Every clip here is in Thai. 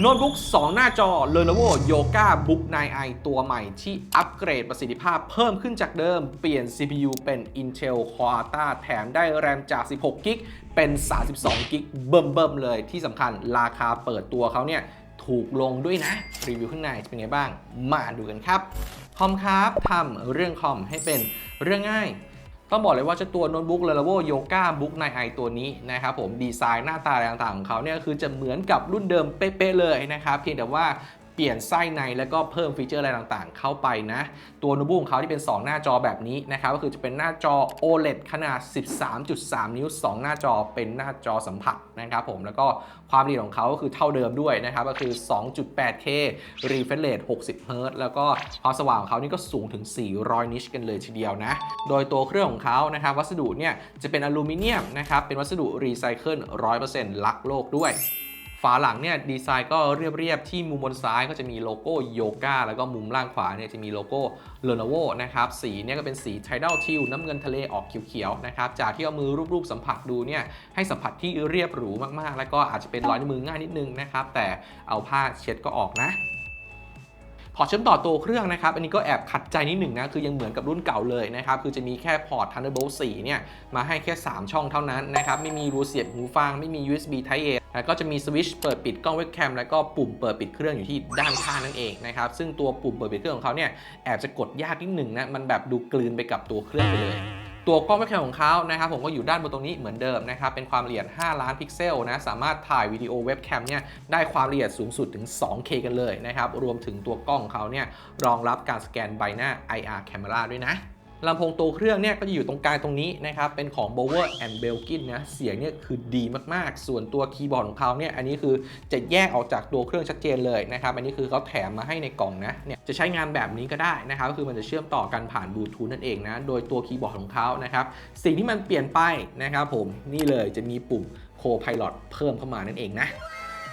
โน้ตบุ๊ก 2 หน้าจอ Lenovo Yoga Book 9i ตัวใหม่ที่อัปเกรดประสิทธิภาพเพิ่มขึ้นจากเดิม เปลี่ยน CPU เป็น Intel Core Ultra แถมได้แรมจาก 16 g b เป็น 32 g b เบิ่มๆเลยที่สำคัญราคาเปิดตัวเขาเนี่ยถูกลงด้วยนะ รีวิวข้างในจะเป็นไงบ้าง มาดูกันครับ คอมครับทำเรื่องคอมให้เป็นเรื่องง่าย ต้องบอกเลยว่าเจ้าตัวโน้ตบุ๊ก Lenovo Yoga Book 9i ตัวนี้นะครับผมดีไซน์หน้าตาอะไรต่างๆของเขาเนี่ยคือจะเหมือนกับรุ่นเดิมเป๊ะๆเลยนะครับเพียงแต่ว่า เปลี่ยนไส้ในแล้วก็เพิ่มฟีเจอร์อะไรต่างๆ เข้าไปนะ ตัวโน้ตบุ๊กของเขาที่เป็น 2 หน้าจอแบบนี้นะครับก็คือจะเป็นหน้าจอ OLED ขนาด 13.3 นิ้ว 2 หน้าจอเป็นหน้าจอสัมผัสนะครับผมแล้วก็ความละเอียดของเขาก็คือเท่าเดิมด้วยนะครับก็คือ 2.8K refresh rate 60 Hz แล้วก็ความสว่างของเขานี่ก็สูงถึง 400 นิชกันเลยทีเดียวนะ โดยตัวเครื่องของเขานะครับวัสดุเนี่ยจะเป็นอลูมิเนียมนะครับเป็นวัสดุรีไซเคิล100%รักโลกด้วย ฝาหลังเนี่ยดีไซน์ก็เรียบๆ ที่มุมบนซ้ายก็จะมีโลโก้โยกาแล้วก็มุมล่างขวาเนี่ยจะมีโลโก้ Lenovo นะครับ สีเนี่ยก็เป็นสี Tidal Teal น้ำเงินทะเลออกเขียวๆนะครับ จากที่เอามือรูปๆสัมผัสดูเนี่ยให้สัมผัสที่เรียบหรูมากๆ แล้วก็อาจจะเป็นรอยนิ้วมือง่ายนิดนึงนะครับ แต่เอาผ้าเช็ดก็ออกนะพอร์ตเชื่อมต่อตัวเครื่องนะครับ อันนี้ก็แอบขัดใจนิดหนึ่งนะ คือยังเหมือนกับรุ่นเก่าเลยนะครับ คือจะมีแค่พอร์ต Thunderbolt 4 เนี่ย มาให้แค่ 3 ช่องเท่านั้นนะครับ ไม่มีรูเสียบหูฟัง ไม่มี USB Type A ก็จะมีสวิตช์เปิดปิดกล้องเว็บแคมแล้วก็ปุ่มเปิดปิดเครื่องอยู่ที่ด้านข้างนั่นเองนะครับซึ่งตัวปุ่มเปิดปิดเครื่องของเขาเนี่ยแอบจะกดยากนิดหนึ่งนะมันแบบดูกลืนไปกับตัวเครื่องไปเลยตัวกล้องเว็บแคมของเขานะครับผมก็อยู่ด้านบนตรงนี้เหมือนเดิมนะครับ เป็นความละเอียด 5 ล้านพิกเซลนะ สามารถถ่ายวิดีโอเว็บแคมเนี่ยได้ความละเอียดสูงสุดถึง 2K กันเลยนะครับ รวมถึงตัวกล้องของเขาเนี่ยรองรับการสแกนใบหน้า IR Camera ด้วยนะ ลำโพงตัวเครื่องเนี่ยก็จะอยู่ตรงกลางตรงนี้นะครับ เป็นของ Bower and Belkin นะ เสียงเนี่ยคือดีมากๆ ส่วนตัวคีย์บอร์ดของเขาเนี่ย อันนี้คือจะแยกออกจากตัวเครื่องชัดเจนเลยนะครับ อันนี้คือเขาแถมมาให้ในกล่องนะ เนี่ยจะใช้งานแบบนี้ก็ได้นะครับ ก็คือมันจะเชื่อมต่อกันผ่านบลูทูธนั่นเองนะ โดยตัวคีย์บอร์ดของเขานะครับ สิ่งที่มันเปลี่ยนไปนะครับผม นี่เลยจะมีปุ่ม Co-Pilot เพิ่มเข้ามานั่นเองนะ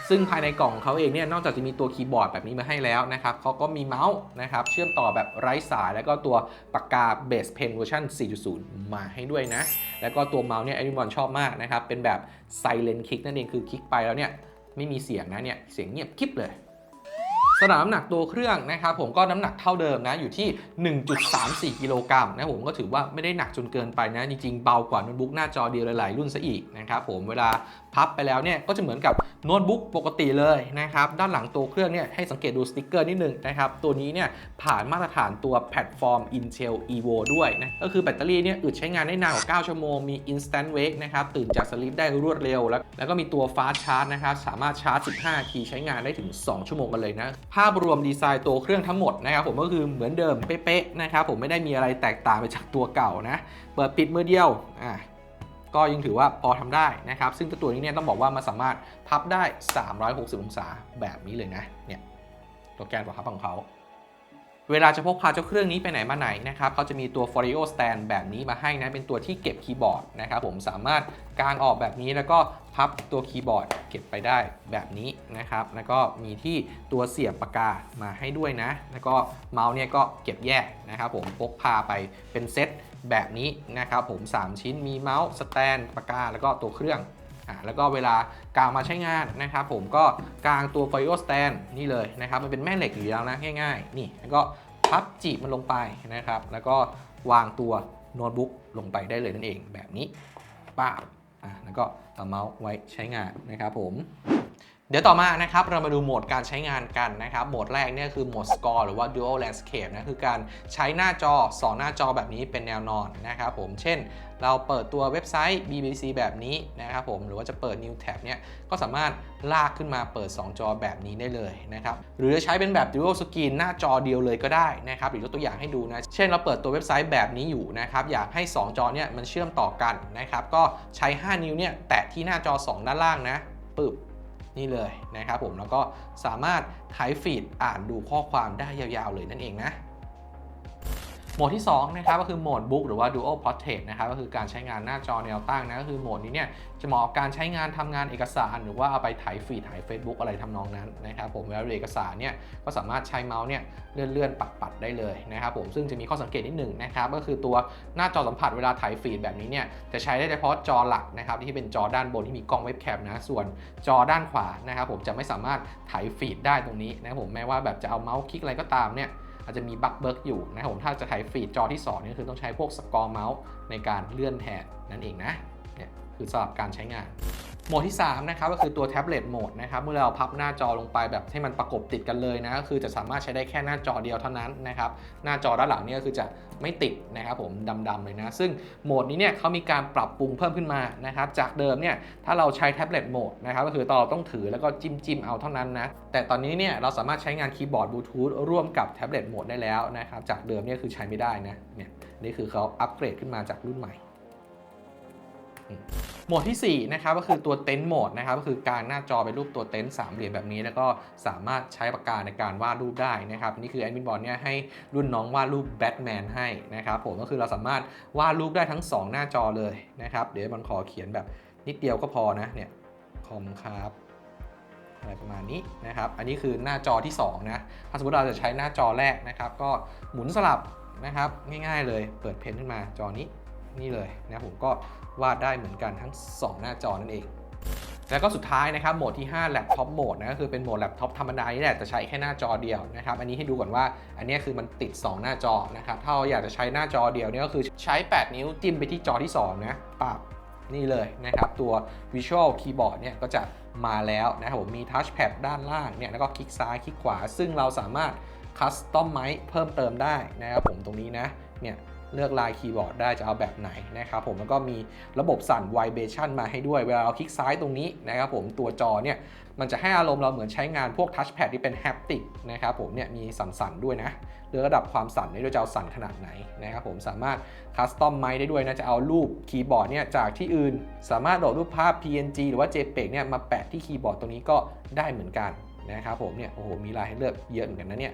ซึ่งภายในกล่องเขาเองเนี่ยนอกจากจะมีตัวคีย์บอร์ดแบบนี้มาให้แล้วนะครับเขาก็มีเมาส์นะครับเชื่อมต่อแบบไร้สาย แล้วก็ตัวปากกาเบสเพนเวอร์ชัน4.0 มาให้ด้วยนะ แล้วก็ตัวเมาส์เนี่ยไอ้นิมอนชอบมากนะครับเป็นแบบไซเลนคลิกนั่นเองคือคลิกไปแล้วเนี่ยไม่มีเสียงนะเนี่ยเสียงเงียบคลิปเลย สนามน้ำหนักตัวเครื่องนะครับผมก็น้ำหนักเท่าเดิมนะอยู่ที่ 1.34 กิโลกรัมนะผมก็ถือว่าไม่ได้หนักจนเกินไปนะจริงๆเบากว่าโน้ตบุ๊กหน้าจอเดียวหลายๆรุ่นซะอีกนะครับผมเวลาพับไปแล้วเนี่ยก็จะเหมือนกับโน้ตบุ๊กปกติเลยนะครับด้านหลังตัวเครื่องเนี่ยให้สังเกตดูสติกเกอร์นิดนึงนะครับตัวนี้เนี่ยผ่านมาตรฐานตัวแพลตฟอร์ม Intel Evo ด้วยนะก็คือแบตเตอรี่เนี่ยอึดใช้งานได้นานกว่า 9 ชั่วโมงมี Instant Wake นะครับตื่นจากสลิปได้รวดเร็ว แล้วแล้วก็มีตัว Fast Charge นะครับสามารถชาร์จ 15นาทีใช้งานได้ถึง 2 ชั่วโมงกันเลยนะภาพรวมดีไซน์ตัวเครื่องทั้งหมดนะครับผมก็คือเหมือนเดิมเป๊ะๆนะครับผมไม่ได้มีอะไรแตกต่างไปจากตัวเก่านะเปิดปิดมือเดียวอะก็ยังถือว่าพอทำได้นะครับ ซึ่งตัวนี้เนี่ยต้องบอกว่ามันสามารถพับได้ 360 องศาแบบนี้เลยนะเนี่ยตัวแกนพับของเขาเวลาจะพกพาเจ้าเครื่องนี้ไปไหนมาไหนนะครับเขาจะมีตัว f o r i o stand แบบนี้มาให้นะ เป็นตัวที่เก็บคีย์บอร์ดนะครับผมสามารถกางออกแบบนี้แล้วก็ พับตัวคีย์บอร์ดเก็บไปได้แบบนี้นะครับ แล้วก็มีที่ตัวเสียบปากกามาให้ด้วยนะ แล้วก็เมาส์เนี่ยก็เก็บแยกนะครับผมพกพาไปเป็นเซตแบบนี้นะครับผม 3 ชิ้นมีเมาส์สแตนปากกา แล้วก็ตัวเครื่องอ่าแล้วก็เวลากางมาใช้งานนะครับผมก็กางตัว f o i o stand นี่เลยนะครับ มันเป็นแม่เหล็กอยู่แล้วนะง่ายๆ นี่ แล้วก็พับจีบมันลงไปนะครับ แล้วก็วางตัวโน้ตบุ๊กลงไปได้เลยนั่นเองแบบนี้ป้า อ่าแล้วก็เอาเมาส์ไว้ใช้งานนะครับผม เดี๋ยวต่อมานะครับเรามาดูโหมดการใช้งานกันนะครับโหมดแรกเนี่ยคือโหมด Score หรือว่า Dual Landscape นะคือการใช้หน้าจอ 2 หน้าจอแบบนี้เป็นแนวนอนนะครับผมเช่น เราเปิดตัวเว็บไซต์ BBC แบบนี้นะครับผมหรือว่าจะเปิด New Tab เนี่ยก็สามารถลากขึ้นมาเปิด 2 จอแบบนี้ได้เลยนะครับหรือจะใช้เป็นแบบ Dual Screen หน้าจอเดียวเลยก็ได้นะครับหรือยกตัวอย่างให้ดูนะเช่น เราเปิดตัวเว็บไซต์แบบนี้อยู่นะครับอยากให้ 2 จอเนี่ยมันเชื่อมต่อกันนะครับก็ใช้ 5 นิ้วเนี่ยแตะที่หน้าจอ 2 ด้านล่างนะปึ๊บ นี่เลยนะครับผมแล้วก็สามารถไทฟีดอ่านดูข้อความได้ยาวๆเลยนั่นเองนะ โหมดที่ 2 นะครับก็คือโหมด Book หรือว่า Dual Portrait นะครับก็คือการใช้งานหน้าจอแนวตั้งนะก็คือโหมดนี้เนี่ยจะเหมาะกับการใช้งานทำงานเอกสาร หรือว่าเอาไปถ่ายฟีดถ่าย Facebook อะไรทำนองนั้นนะครับผมเวลาดูเอกสารเนี่ยก็สามารถใช้เมาส์เนี่ยเลื่อนเลื่อนปัดปัดๆได้เลยนะครับผมซึ่งจะมีข้อสังเกตนิดหนึ่งนะครับก็คือตัวหน้าจอสัมผัสเวลาถ่ายฟีดแบบนี้เนี่ยจะใช้ได้เฉพาะจอหลักนะครับที่เป็นจอด้านบนที่มีกล้องเว็บแคมนะส่วนจอด้านขวานะครับผมจะไม่สามารถถ่ายฟีดได้ตรงนี้นะครับผมแม้ว่าแบบจะเอาเมาส์คลิกอะไรก็ตามเนี่ย อาจจะมีบั๊กเบิร์กอยู่นะครับผมถ้าจะถ่ายฟีดจอที่ 2 นี่คือต้องใช้พวกสกอร์เมาส์ในการเลื่อนแทนนั่นเองนะเนี่ยคือสำหรับการใช้งาน โหมดที่3นะครับก็คือตัวแท็บเล็ตโหมดนะครับเมื่อเราพับหน้าจอลงไปแบบให้มันประกบติดกันเลยนะก็คือจะสามารถใช้ได้แค่หน้าจอเดียวเท่านั้นนะครับหน้าจอด้านหลังนี่ก็คือจะไม่ติดนะครับผมดำๆเลยนะ ซึ่งโหมดนี้เนี่ยเขามีการปรับปรุงเพิ่มขึ้นมานะครับจากเดิมเนี่ยถ้าเราใช้แท็บเล็ตโหมดนะครับก็คือตอนเราต้องถือแล้วก็จิ้มจิ้มๆเอาเท่านั้นนะแต่ตอนนี้เนี่ยเราสามารถใช้งานคีย์บอร์ดบลูทูธร่วมกับแท็บเล็ตโหมดได้แล้วนะครับจากเดิมเนี่ยคือใช้ไม่ได้นะเนี่ยนี่คือเขาอัปเกรดขึ้นมาจากรุ่นใหม่ โหมดที่ 4 นะครับก็คือตัวเต็นท์โหมดนะครับก็คือการหน้าจอเป็นรูปตัวเต็นท์สามเหลี่ยมแบบนี้ แล้วก็สามารถใช้ปากกาในการวาดรูปได้นะครับนี่คือแอดมินบอลเนี่ยให้รุ่นน้องวาดรูปแบทแมนให้นะครับผมก็คือเราสามารถวาดรูปได้ทั้ง 2 หน้าจอเลยนะครับเดี๋ยวมันขอเขียนแบบนิดเดียวก็พอนะเนี่ยคอมครับอะไรประมาณนี้นะครับ อันนี้คือหน้าจอที่ 2 นะ ถ้าสมมติเราจะใช้หน้าจอแรกนะครับ ก็หมุนสลับนะครับ ง่ายๆเลย เปิดเพนขึ้นมาจอนี้ นี่เลยนะผมก็วาดได้เหมือนกันทั้ง 2 หน้าจอนั่นเอง แล้วก็สุดท้ายนะครับโหมดที่ 5 Laptop Mode นะก็คือเป็นโหมด Laptop ธรรมดานี่แหละแต่ใช้แค่หน้าจอเดียวนะครับ อันนี้ให้ดูก่อนว่าอันนี้คือมันติด 2 หน้าจอนะครับ ถ้าเราอยากจะใช้หน้าจอเดียวเนี่ยก็คือใช้ 8 นิ้วจิ้มไปที่จอที่ 2 นะปับนี่เลยนะครับ ตัว Visual Keyboard เนี่ยก็จะมาแล้วนะครับผมมี Touchpad ด้านล่างเนี่ยแล้วก็คลิกซ้ายคลิกขวา ซึ่งเราสามารถ Custom ไมเพิ่มเติมได้นะครับผมตรงนี้นะเนี่ย เลือกลายคีย์บอร์ดได้จะเอาแบบไหนนะครับผมแล้วก็มีระบบสั่น vibration มาให้ด้วย เวลาเราคลิกซ้ายตรงนี้นะครับผมตัวจอเนี่ยมันจะให้อารมณ์เราเหมือนใช้งานพวกทัชแพดที่เป็นแฮปติกนะครับผมเนี่ยมีสั่นๆด้วยนะเลือกระดับความสั่นได้ด้วยจะเอาสั่นขนาดไหนนะครับผมสามารถคัสตอมไมได้ด้วยนะจะเอารูปคีย์บอร์ดเนี่ยจากที่อื่น สามารถโหลดรูปภาพ PNG หรือว่า JPEG เนี่ยมาแปะที่คีย์บอร์ดตรงนี้ก็ได้เหมือนกันนะครับผมเนี่ยโอ้โหมีลายให้เลือกเยอะเหมือนกันนะเนี่ย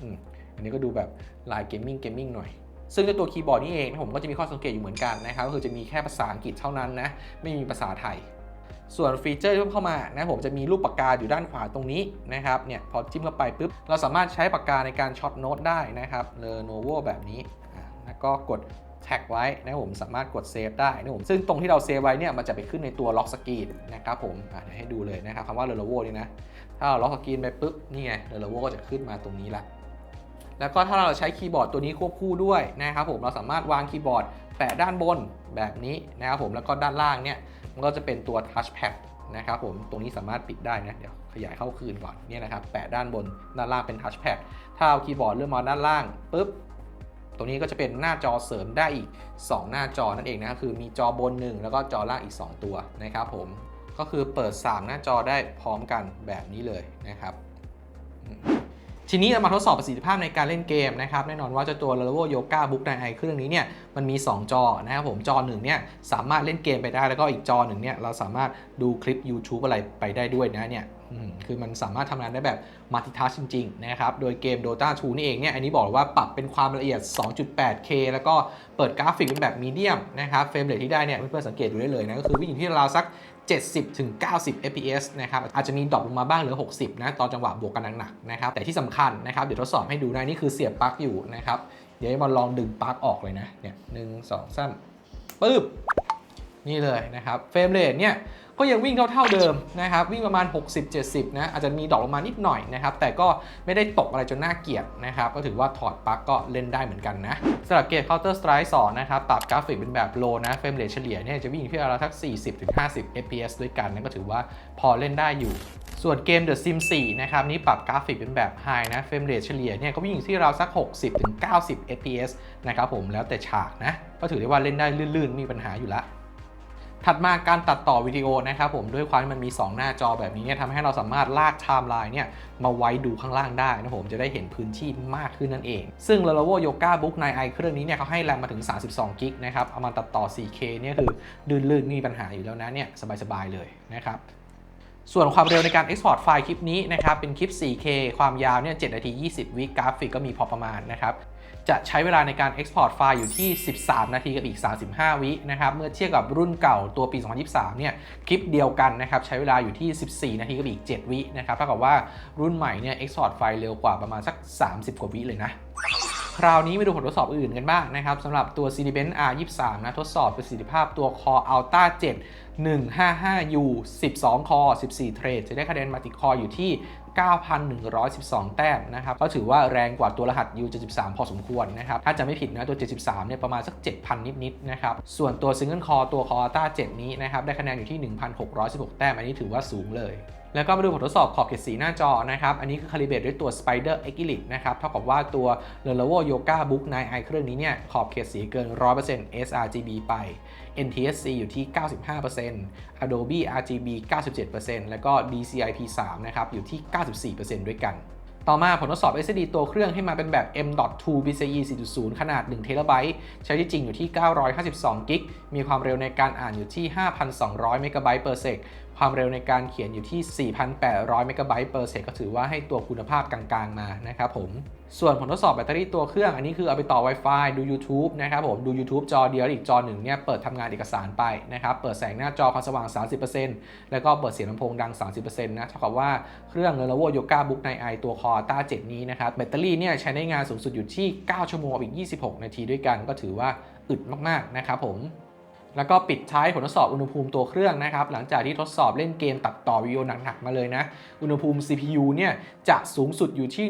อืมอันนี้ก็ดูแบบลายเกมมิ่งเกมมิ่งหน่อย ซึ่งเจ้าตัวคีย์บอร์ดนี่เองนะผมก็จะมีข้อสังเกตอยู่เหมือนกันนะครับก็คือจะมีแค่ภาษาอังกฤษเท่านั้นนะไม่มีภาษาไทย ส่วนฟีเจอร์ที่เพิ่มเข้ามานะผมจะมีรูปปากกาอยู่ด้านขวาตรงนี้นะครับเนี่ยพอจิ้มเข้าไปปุ๊บเราสามารถใช้ปากกาในการช็อตโน้ตได้นะครับ Lenovo แบบนี้อะแล้วก็กดแท็กไว้นะผมสามารถกดเซฟได้นะผมซึ่งตรงที่เราเซฟไว้เนี่ยมันจะไปขึ้นในตัวล็อกสกรีนนะครับผมอะเดี๋ยวให้ดูเลยนะครับคำว่า Lenovo นี่นะถ้าเราล็อกสกรีนไปปุ๊บนี่ไง Lenovo ก็จะขึ้นมาตรงนี้ละ แล้วก็ถ้าเราใช้คีย์บอร์ดตัวนี้ควบคู่ด้วยนะครับผมเราสามารถวางคีย์บอร์ดแปะด้านบนแบบนี้นะครับผมแล้วก็ด้านล่างเนี่ยมันก็จะเป็นตัวทัชแพดนะครับผมตรงนี้สามารถปิดได้นะเดี๋ยวขยายเข้าคืนก่อนเนี่ยนะครับแปะด้านบนด้านล่างเป็นทัชแพดถ้าเอาคีย์บอร์ดเลื่อนมาด้านล่างปุ๊บตรงนี้ก็จะเป็นหน้าจอเสริมได้อีก 2 หน้าจอนั่นเองนะคือมีจอบน 1 แล้วก็จอล่างอีก 2 ตัวนะครับผมก็คือเปิด 3 หน้าจอได้พร้อมกันแบบนี้เลยนะครับ ทีนี้เรามาทดสอบประสิทธิภาพในการเล่นเกมนะครับแน่นอนว่าเจ้าตัว Lenovo Yoga Book 9i เครื่องนี้เนี่ยมันมี 2 จอนะครับผมจอหนึ่งเนี่ยสามารถเล่นเกมไปได้แล้วก็อีกจอหนึ่งเนี่ยเราสามารถดูคลิป YouTube อะไรไปได้ด้วยนะเนี่ยคือมันสามารถทำงานได้แบบ multitask จริงๆนะครับ โดยเกม Dota 2 นี่เองเนี่ย อันนี้บอกว่าปรับเป็นความละเอียด 2.8K แล้วก็เปิดกราฟิกเป็นแบบมีเดียมนะครับ เฟรมเรทที่ได้เนี่ย เพื่อนๆสังเกตดูได้เลยนะ ก็คือวิ่งอยู่ที่ราวสัก 70ถึง90 fps นะครับอาจจะมีดรอปลงมาบ้างเหลือ 60 นะตอนจังหวะบวกกันหนักๆนะครับแต่ที่สำคัญนะครับเดี๋ยวทดสอบให้ดูนะนี่คือเสียบปลั๊กอยู่นะครับเดี๋ยวมาลองดึงปลั๊กออกเลยนะเนี่ยหนึ่งสองสามปึ๊บนี่เลยนะครับเฟรมเรทเนี่ย ก็ยังวิ่งเท่าๆเดิมนะครับวิ่งประมาณ 60-70 นะอาจจะมีดอปลงมานิดหน่อยนะครับแต่ก็ไม่ได้ตกอะไรจนน่าเกลียดนะครับก็ถือว่าถอดปลั๊กก็เล่นได้เหมือนกันนะสำหรับเกม Counter Strike 2นะครับปรับกราฟิกเป็นแบบ low นะเฟรมเรทเฉลี่ยเนี่ยจะวิ่งที่ราวๆทัก 40-50 fps ด้วยกันนั่นก็ถือว่าพอเล่นได้อยู่ส่วนเกม The Sims 4 นะครับ นี่ปรับกราฟิกเป็นแบบ high นะ เฟรมเรทเฉลี่ยเนี่ยก็วิ่งที่ราวสัก 60-90 fps นะครับผมแล้วแต่ฉากนะ ก็ถือได้ว่าเล่นได้ลื่นๆ มีปัญหาอยู่ละ ถัดมาการตัดต่อวิดีโอนะครับผมด้วยความที่มันมี 2 หน้าจอแบบนี้เนี่ยทำให้เราสามารถลากไทม์ไลน์เนี่ยมาไว้ดูข้างล่างได้นะผมจะได้เห็นพื้นที่มากขึ้นนั่นเอง ซึ่ง Lenovo Yoga Book 9i เครื่องนี้เนี่ยเขาให้แรมมาถึง 32กิกนะครับเอามาตัดต่อ 4K เนี่ยคือลื่นๆไม่มีปัญหาอยู่แล้วนะเนี่ยสบายๆเลยนะครับส่วนความเร็วในการ Export ไฟล์คลิปนี้นะครับเป็นคลิป 4K ความยาวเนี่ย7นาที 20 วิกราฟิกก็มีพอประมาณนะครับ จะใช้เวลาในการ Export ไฟล์อยู่ที่ 13 นาทีกับอีก 35 วินะครับ เมื่อเทียบกับรุ่นเก่าตัวปี 2023 เนี่ย คลิปเดียวกันนะครับ ใช้เวลาอยู่ที่ 14 นาทีกับอีก 7 วินะครับ เท่ากับว่ารุ่นใหม่เนี่ย Export ไฟล์เร็วกว่าประมาณสัก 30 กว่าวิเลยนะ คราวนี้มาดูผลทดสอบอื่นกันบ้างนะครับสำหรับตัว Cinebench R23 นะทดสอบประสิทธิภาพตัว Core Ultra 7 155U 12 คอ 14 เทรด จะได้คะแนนมัลติคออยู่ที่ 9,112 แต้มนะครับ ก็ถือว่าแรงกว่าตัวรหัส U73 พอสมควรนะครับ ถ้าจะไม่ผิดนะ ตัว 73 เนี่ยประมาณสัก 7,000 นิดๆนะครับ ส่วนตัว Single Core ตัว Core Ultra 7นี้นะครับ ได้คะแนนอยู่ที่ 1,616 แต้ม อันนี้ถือว่าสูงเลย แล้วก็มาดูผลทดสอบขอบเขตสีหน้าจอนะครับ อันนี้คือคาลิเบตด้วยตัว Spider X Elite นะครับ เท่ากับว่าตัว Lenovo Yoga Book 9i เครื่องนี้เนี่ย ขอบเขตสีเกิน 100% sRGB ไป NTSC อยู่ที่ 95% Adobe RGB 97%แล้วก็ DCI P3 นะครับ อยู่ที่ 94%ด้วยกันต่อมาผลทดสอบ SSD ตัวเครื่องให้มาเป็นแบบ M.2 PCIe 4.0 ขนาด 1 t b ใช้ที่จริงอยู่ที่ 952 g b มีความเร็วในการอ่านอยู่ที่ 5,200 MB per sec ความเร็วในการเขียนอยู่ที่ 4,800 MB per sec ก็ถือว่าให้ตัวคุณภาพกลางๆมานะครับผม ส่วนผลทดสอบแบตเตอรี่ตัวเครื่องอันนี้คือเอาไปต่อ Wi-Fi ดู YouTube นะครับผม ดู YouTube จอเดียวอีกจอหนึ่งเนี่ยเปิดทำงานเอกสารไปนะครับ เปิดแสงหน้าจอความสว่าง 30%แล้วก็เปิดเสียงลำโพงดัง 30%นะ เท่ากับว่าเครื่อง Lenovo Yoga Book 9i ตัว Core Ultra 7นี้นะครับแบตเตอรี่เนี่ยใช้ได้งานสูงสุดอยู่ที่ 9 ชั่วโมงอีก 26 นาทีด้วยกัน ก็ถือว่าอึดมากๆนะครับผม แล้วก็ปิดท้ายผลทดสอบอุณหภูมิตัวเครื่องนะครับ หลังจากที่ทดสอบเล่นเกมตัดต่อวิดีโอหนักๆมาเลยนะ อุณหภูมิ CPU เนี่ยจะสูงสุดอยู่ที่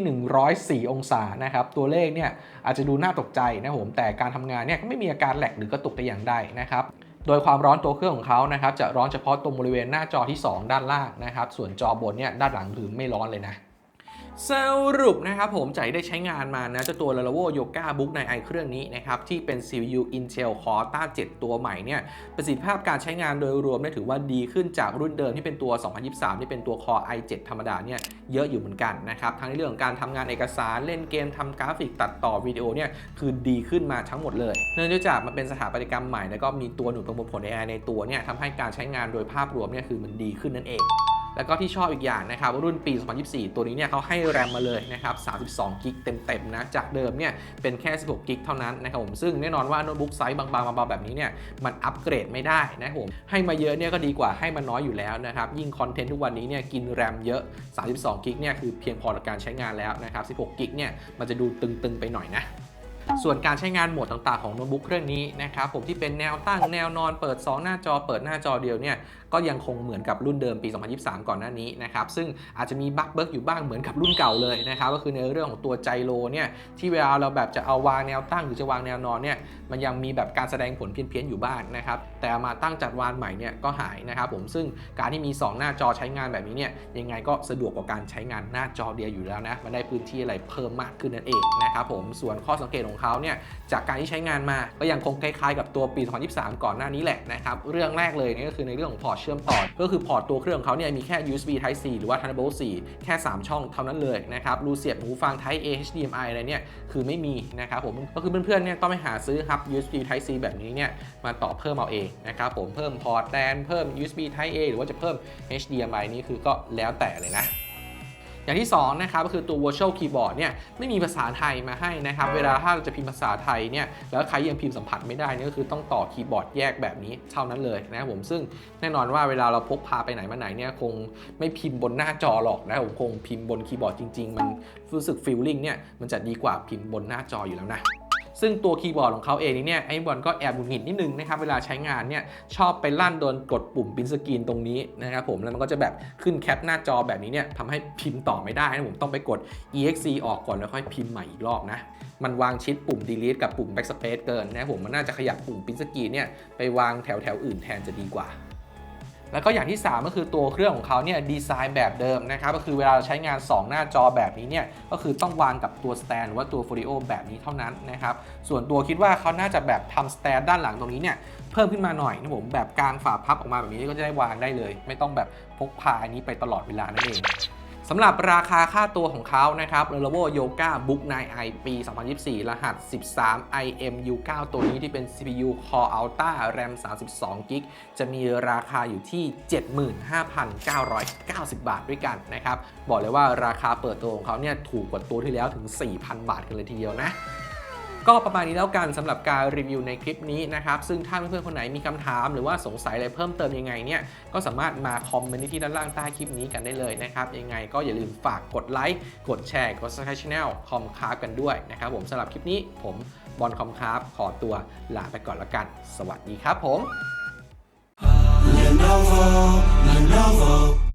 104 องศานะครับ ตัวเลขเนี่ยอาจจะดูน่าตกใจนะผม แต่การทำงานเนี่ยก็ไม่มีอาการแหลกหรือกระตุกแต่อย่างใดนะครับโดยความร้อนตัวเครื่องของเขานะครับ จะร้อนเฉพาะตรงบริเวณหน้าจอที่ 2 ด้านล่างนะครับ ส่วนจอบนเนี่ยด้านหลังถือไม่ร้อนเลยนะ สรุปนะครับผมจได้ใช้งานมานะเจ้าตัว Lenovo Yoga Book ในไอเครื่องนี้นะครับที่เป็น CPU Intel Corta 7 ตัวใหม่เนี่ยประสิทธิภาพการใช้งานโดยรวมเนี่ยถือว่าดีขึ้นจากรุ่นเดิมที่เป็นตัว 2023 ที่เป็นตัว Core i7 ธรรมดาเนี่ยเยอะอยู่เหมือนกันนะครับทั้งในเรื่องของการทำงานเอกสารเล่นเกมทำกราฟิกตัดต่อวิดีโอเนี่ยคือดีขึ้นมาทั้งหมดเลยเนื่องจากมันเป็นสถาปัตยกรรมใหม่แล้วก็มีตัวหนุนประมวลผล AI ในตัวเนี่ยทำให้การใช้งานโดยภาพรวมเนี่ยคือมันดีขึ้นนั่นเอง แล้วก็ที่ชอบอีกอย่างนะครับรุ่นปี 2024 ตัวนี้เนี่ยเขาให้แรมมาเลยนะครับ 32 กิกเต็มๆนะ จากเดิมเนี่ยเป็นแค่ 16 กิกเท่านั้นนะครับผม ซึ่งแน่นอนว่าโน้ตบุ๊กไซส์บางๆเบาๆแบบนี้เนี่ยมันอัปเกรดไม่ได้นะครับผม ให้มาเยอะเนี่ยก็ดีกว่าให้มันน้อยอยู่แล้วนะครับ ยิ่งคอนเทนต์ทุกวันนี้เนี่ยกินแรมเยอะ 32 กิกเนี่ยคือเพียงพอต่อการใช้งานแล้วนะครับ 16 กิกเนี่ยมันจะดูตึงๆไปหน่อยนะส่วนการใช้งานโหมดต่างๆของโน้ตบุ๊กเครื่องนี้นะครับผมที่เป็นแนวตั้งแนวนอนเปิด 2 หน้าจอเปิดหน้าจอเดียวเนี่ยก็ยังคงเหมือนกับรุ่นเดิมปี 2023 ก่อนหน้านี้นะครับซึ่งอาจจะมีบั๊กเบิร์กอยู่บ้างเหมือนกับรุ่นเก่าเลยนะครับก็คือในเรื่องของตัวไจโรเนี่ยที่เวลาเราแบบจะเอาวางแนวตั้งหรือจะวางแนวนอนเนี่ยมันยังมีแบบการแสดงผลเพี้ยนๆอยู่บ้างนะครับแต่มาตั้งจัดวางใหม่เนี่ยก็หายนะครับผมซึ่งการที่มี 2 หน้าจอใช้งานแบบนี้เนี่ยยังไงก็สะดวกกว่าการใช้งานหน้าจอเดียวอยู่แล้วนะมันได้พื้นที่อะไรเพิ่มมากขึ้นนั่นเองนะครับผมส่วนข้อสังเกตของเขาเนี่ยจากการที่ใช้งานมาก็ยังคงคล้ายๆ กับตัวปี 2023 ก่อนหน้านี้แหละนะครับเรื่องแรกเลยนี่ก็คือในเรื่องของพอร์ตเชื่อมต่อ ก็คือพอร์ตตัวเครื่องเขาเนี่ยมีแค่ USB Type C หรือว่า Thunderbolt 4 แค่ 3 ช่องเท่านั้นเลยนะครับรูเสียบหูฟัง Type A HDMI อะไรเนี่ยคือไม่มีนะครับผมก็คือเพื่อนๆเนี่ยต้องไปหาซื้อครับ USB Type C แบบนี้เนี่ยมาต่อเพิ่มเอาเองนะครับผมเพิ่มพอร์ตแดนเพิ่ม USB Type A หรือว่าจะเพิ่ม HDMI นี่คือก็แล้วแต่เลยนะ อย่างที่2นะครับก็คือตัว virtual keyboard เนี่ยไม่มีภาษาไทยมาให้นะครับ เวลาถ้าเราจะพิมพ์ภาษาไทยเนี่ยแล้วใครยังพิมพ์สัมผัสไม่ได้นี่ก็คือต้องต่อคีย์บอร์ดแยกแบบนี้เท่านั้นเลยนะครับผมซึ่งแน่นอนว่าเวลาเราพกพาไปไหนมาไหนเนี่ยคงไม่พิมพ์บนหน้าจอหรอกนะผมคงพิมพ์บนคีย์บอร์ดจริง ๆ มันรู้สึกฟีลลิ่งเนี่ยมันจะดีกว่าพิมพ์บนหน้าจออยู่แล้วนะ ซึ่งตัวคีย์บอร์ดของเขาเองนี่เนี่ยไอ้บอลก็แอบหงุดหงิดนิดนึงนะครับเวลาใช้งานเนี่ยชอบไปลั่นโดนกดปุ่มปิ้นสกรีนตรงนี้นะครับผมแล้วมันก็จะแบบขึ้นแคปหน้าจอแบบนี้เนี่ยทำให้พิมพ์ต่อไม่ได้นะผมต้องไปกด exe ออกก่อนแล้วค่อยพิมพ์ใหม่อีกรอบนะมันวางชิดปุ่ม delete กับปุ่ม backspace เกินนะผมมันน่าจะขยับปุ่มปิ้นสกรีนเนี่ยไปวางแถวแถวอื่นแทนจะดีกว่า แล้วก็อย่างที่ 3 ก็คือตัวเครื่องของเขาเนี่ยดีไซน์แบบเดิมนะครับก็คือเวลาเราใช้งาน 2 หน้าจอแบบนี้เนี่ยก็คือต้องวางกับตัวสแตนหรือว่าตัวโฟลิโอแบบนี้เท่านั้นนะครับส่วนตัวคิดว่าเขาน่าจะแบบทำสแตนด้านหลังตรงนี้เนี่ยเพิ่มขึ้นมาหน่อยนะผมแบบกลางฝาพับออกมาแบบนี้ก็จะได้วางได้เลย ไม่ต้องแบบพกพาอันนี้ไปตลอดเวลานั่นเอง สำหรับราคาค่าตัวของเขานะครับ Lenovo Yoga Book 9i ปี 2024 รหัส 13 IMU9 ตัวนี้ที่เป็น CPU Core Ultra RAM 32 g b จะมีราคาอยู่ที่ 75,990 บาทด้วยกันนะครับ บอกเลยว่าราคาเปิดตัวของเขาเนี่ยถูกกว่าตัวที่แล้วถึง 4,000 บาทกันเลยทีเดียวนะ ก็ประมาณนี้แล้วกันสำหรับการรีวิวในคลิปนี้นะครับซึ่งถ้าเพื่อนๆคนไหนมีคำถามหรือว่าสงสัยอะไรเพิ่มเติมยังไงเนี่ยก็สามารถมาคอมเมนต์ที่ด้านล่างใต้คลิปนี้กันได้เลยนะครับยังไงก็อย่าลืมฝากกดไลค์กดแชร์กด subscribe channel คอมคาร์กันด้วยนะครับผมสำหรับคลิปนี้ผมบอลคอมคาร์ขอตัวลาไปก่อนละกัน สวัสดีครับผม Lenovo, Lenovo.